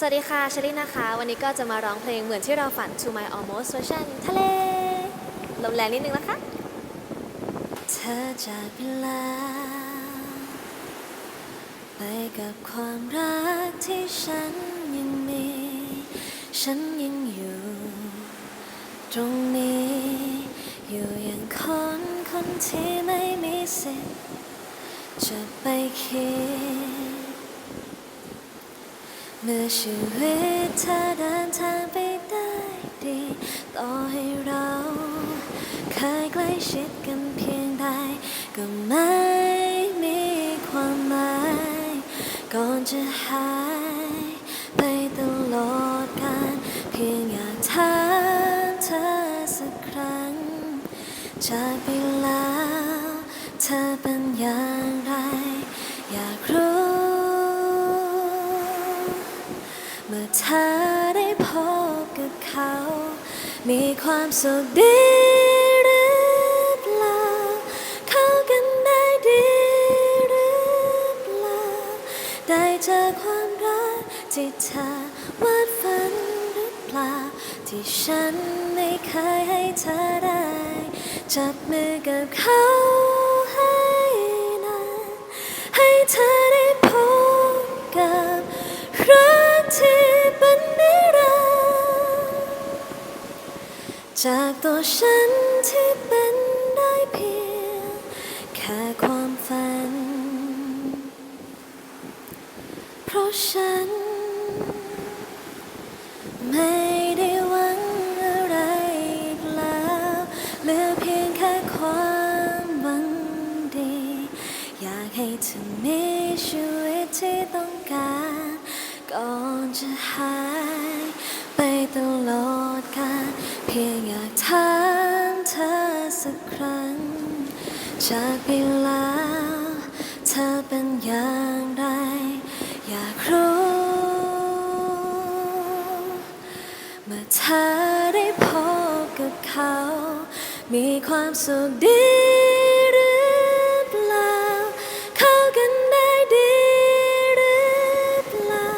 สวัสดีค่ะชลินะคะ วันนี้ก็จะมาร้องเพลงเหมือนที่เราฝัน To My Almost Version ทะเล ลมแรงนิดนึงนะคะ เธอจากไปแล้วไปกับความรักที่ฉันยังมี ฉันยังอยู่ ตรงนี้ อยู่อย่างคนคนที่ไม่มีสิทธิ์จะไปคิด เมื่อชีวิตเธอเดินทางไปได้ดี ต่อให้เราเคยใกล้ชิดกันเพียงใด ก็ไม่มีความหมาย ก่อนจะหายไปตลอดกาลเพียงอยากถามเธอสักครั้ง จากไปแล้วเธอเป็นอย่าง เธอได้พบกับเขา มีความสุขดีหรือเปล่า เข้ากันได้ดีหรือเปล่า ได้เจอความรักที่เธอวาดฝันหรือเปล่า ที่ฉันไม่เคยให้เธอได้ จับมือกับเขาให้นานให้เธอ จากตัวฉันที่เป็นได้เพียง แค่ความฝัน เพราะฉัน ไม่ได้หวังอะไรอีกแล้วเหลือเพียงแค่ความหวังดี อยากให้เธอมีชีวิตที่ต้องการ ก่อนจะหายไปตลอด กาลเพียงอยากถามเธอสักครั้ง จากไปแล้วเธอเป็นอย่างไร อยากรู้ เมื่อเธอได้พบกับเขา มีความสุขดีหรือเปล่าเข้ากันได้ดีหรือเปล่า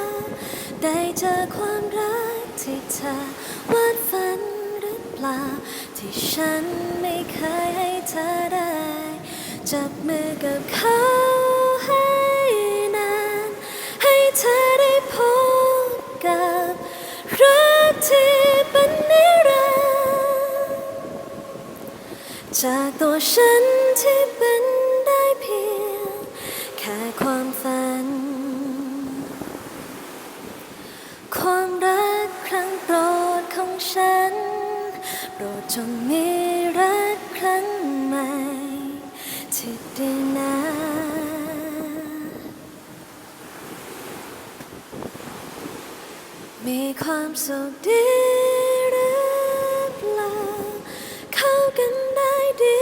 ได้เจอความรัก ที่เธอวาดฝันหรือเปล่า ที่ฉันไม่เคยให้เธอได้ จับมือกับเขาให้นาน ให้เธอได้พบกับรักที่เป็นนิรันดร์จากตัวฉันที่ โปรดจงมีรักครั้งใหม่ที่ไดีนะมีความสุขดีหรือเปล่า เข้ากันได้ดี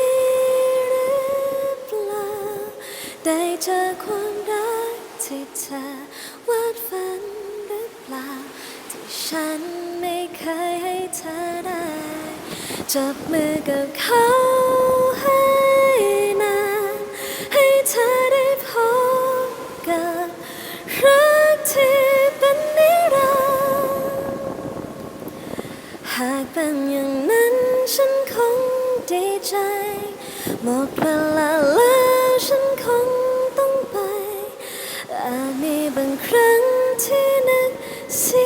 หรือเปล่า ได้เจอความรักที่เธอวาดฝันหรือเปล่า ที่ฉันไม่เคยให้เธอได้ จับมือกับเขาให้นานให้เธอได้พบกับรักที่เป็นนิรันดร์หากเป็นอย่างนั้นฉันคงดีใจหมดเวลาแล้วฉันคงต้องไปอาจมีบางครั้งที่นึกเสีย